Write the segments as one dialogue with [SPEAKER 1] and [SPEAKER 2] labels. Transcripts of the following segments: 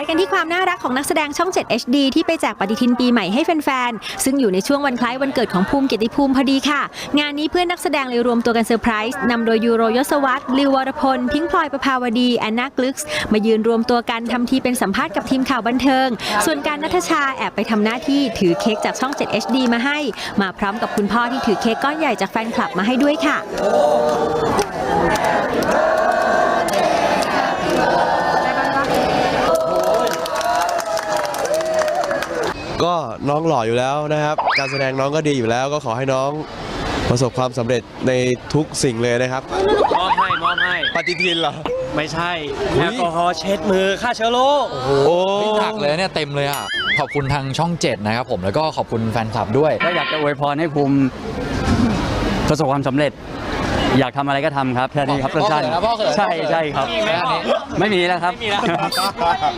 [SPEAKER 1] ายกันที่ความน่ารักของนักแสดงช่อง 7 HD ที่ไปแจกปฏิทินปีใหม่ให้แฟนๆ ซึ่งอยู่ในช่วงวันคล้ายวันเกิดของภูมิเกียรติภูมิพอดีค่ะ งานนี้เพื่อนนักแสดงเลยรวมตัวกันเซอร์ไพรส์นำโดยยูโรยศวัตรลิววรพล พิงพลอยประภาวดีแอนนากลึกส์มายืนรวมตัวกันทำทีเป็นสัมภาษณ์กับทีมข่าวบันเทิง ส่วนการนัทชาแอบไปทำหน้าที่ถือเค้กจากช่อง 7 HD มาให้ มาพร้อมกับคุณพ่อที่ถือเค้กก้อนใหญ่จากแฟนคลับมาให้ด้วยค่ะ
[SPEAKER 2] ก็น้องหล่ออยู่แล้วนะครับ การแสดงน้องก็ดีอยู่แล้ว ก็ขอให้น้องประสบความสำเร็จในทุกสิ่งเลยนะครับ
[SPEAKER 3] มอบให้มอบให้
[SPEAKER 2] ปฏิทินเหรอ
[SPEAKER 3] ไม่ใช่
[SPEAKER 2] อุ๊ย
[SPEAKER 3] แอลกอฮอล์เช็ดมือฆ่าเชื้อโรค
[SPEAKER 2] โอ้
[SPEAKER 4] เฮ้ยหนักเลยเนี่ยเต็มเลยอะ ขอบคุณทางช่อง 7 นะครับผมแล้วก็ขอบคุณแฟนคลับด้วย
[SPEAKER 5] ก็อยากจะอวยพรให้ภูมิประสบความสำเร็จ อยากทำอะไรก็ทำครับแค่นี้ครับ
[SPEAKER 4] พ่อ
[SPEAKER 5] สั้น
[SPEAKER 4] เขินนะพ่อเขิน
[SPEAKER 5] ใช่ใช่ครับ
[SPEAKER 4] แค่นี้
[SPEAKER 5] ไม่มีแล้วครับ
[SPEAKER 3] ไม่มีแล้ว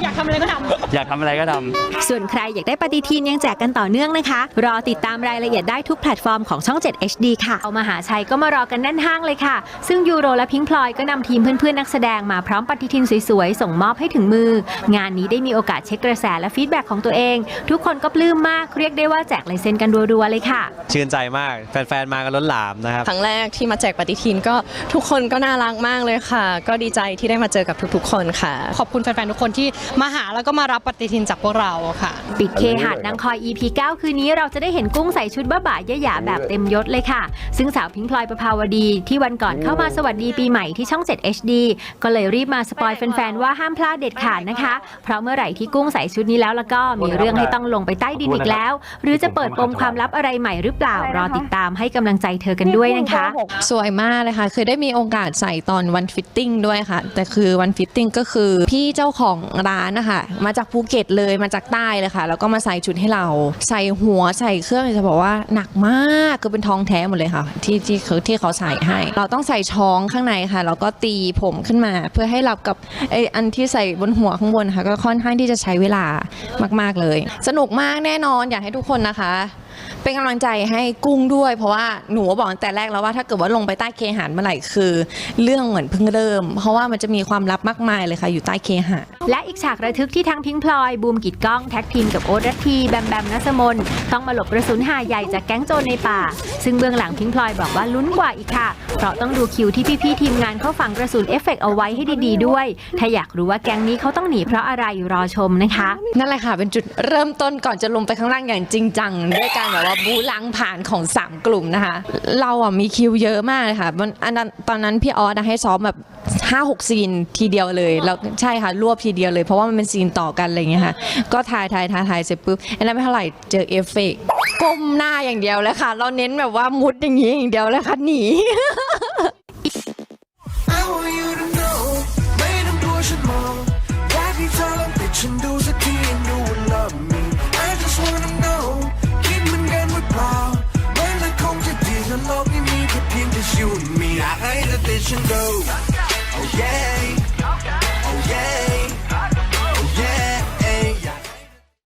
[SPEAKER 5] อยากทำอะไรก็ทำ อยากทำอะไรก็ทำ
[SPEAKER 1] ส่วนใครอยากได้ปฏิทินยังแจกกันต่อเนื่องนะคะ รอติดตามรายละเอียดได้ทุกแพลตฟอร์มของช่อง 7 HD ค่ะ เอามาหาชัยก็มารอกันแน่นห้างเลยค่ะ ซึ่งยูโรและพิงค์พลอยก็นำทีมเพื่อนๆ นักแสดงมาพร้อมปฏิทินสวยๆ ส่งมอบให้ถึงมือ งานนี้ได้มีโอกาสเช็คกระแสและฟีดแบ็กของตัวเอง ทุกคนก็ปลื้มมากเรียกได้ว่าแจกลายเซ็นกันรัวๆเลยค่ะ
[SPEAKER 2] ชื่นใจมาก แฟน ๆ มากันล้นหลามนะครับ
[SPEAKER 6] ครั้งแรกที่มาแจกปฏิทินก็ทุกคนก็น่ารักมากเลยค่ะ ก็ดีใจที่ได้มาเจอกับทุกๆ คนค่ะ
[SPEAKER 7] ขอบคุณแฟนๆ ทุกคนที่มาหาแล้วก็มารับปฏิทินจากพวกเราค่ะ
[SPEAKER 1] ปิดเคหาดนางคอย EP 9 คืนนี้เราจะได้เห็นกุ้งใส่ชุดบ้าบ่ายะหยาแบบเต็มยศเลยค่ะ ซึ่งสาวพิงพลอยประภาวดีที่วันก่อนเข้ามาสวัสดีปีใหม่ที่ช่อง 7 HD ก็เลยรีบมาสปอยแฟนๆ ว่าห้ามพลาดเด็ดขาดนะคะ เพราะเมื่อไหร่ที่กุ้งใส่ชุดนี้แล้วแล้วก็มีเรื่องให้ต้องลงไปใต้ดินอีกแล้ว หรือจะเปิดปมความลับอะไรใหม่หรือเปล่ารอติดตามให้กำลังใจเธอกันด้วยนะคะ
[SPEAKER 6] สวยมากเลยค่ะคือได้มีโอกาสใส่ตอนวันฟิตติ้งด้วยค่ะ แต่คือวันฟิตติ้งก็คือพี่เจ้าของร้านนะคะ มาจากภูเก็ตเลยมาจากใต้เลยค่ะ แล้วก็มาใส่ชุดให้เรา ใส่หัวใส่เครื่องจะบอกว่าหนักมากคือเป็นทองแท้หมดเลยค่ะ ที่ที่เขาที่เขาใส่ให้ เราต้องใส่ช้องข้างในค่ะแล้วก็ตีผมขึ้นมา เพื่อให้รับกับไออันที่ใส่บนหัวข้างบนค่ะ ก็ค่อนข้างที่จะใช้เวลามาก ๆเลย สนุกมากแน่นอนอยากให้ทุกคนนะคะ เป็นกำลังใจให้กุ้งด้วย เพราะว่าหนูบอกตั้งแต่แรกแล้วว่าถ้าเกิดว่าลงไปใต้เคหานเมื่อไหร่คือ เรื่องเหมือนเพิ่งเริ่ม เพราะว่ามันจะมีความลับมากมายเลยค่ะอยู่ใต้เคหะ
[SPEAKER 1] และอีกฉากระทึกที่ทั้งพิงค์พลอย บูมกิดกล้องแท็กทีมกับโอ๊ตรัตทีแบมแบมนัสมนต้องมาหลบกระสุนหาใหญ่จากแก๊งโจรในป่า ซึ่งเบื้องหลังพิงค์พลอยบอกว่าลุ้นกว่าอีกค่ะ เพราะต้องดูคิวที่พี่ๆทีมงานเขาฝังกระสุนเอฟเฟกต์เอาไว้ให้ดีๆด้วย ถ้าอยากรู้ว่าแก๊งนี้เขาต้องหนีเพราะอะไรรอชมนะคะ
[SPEAKER 6] นั่นแหละค่ะเป็นจุดเริ่มต้นก่อนจะลงไปข้างล่างอย่างจริงจังด้วยการแบบว่าบูลังผ่านของ 3 กลุ่มนะคะ เราอะมีคิวเยอะมากเลยค่ะมันอันนั้นตอนนั้นพี่ออสอะให้ซ้อมแบบ5 6ซีนทีเดียวเลยแล้วใช่ค่ะรวบทีเดียวเลย เพราะว่ามันเป็นซีนต่อกันอะไรอย่างเงี้ยค่ะก็ถ่ายถ่ายถ่ายถ่ายเสร็จปุ๊บอันนั้นไม่เท่าไหร่เจอเอฟเฟกต์ก้มหน้าอย่างเดียวเลยค่ะ เราเน้นแบบว่ามุดอย่างนี้อย่างเดียวเลยค่ะหนี
[SPEAKER 8] and go. Oh yeah.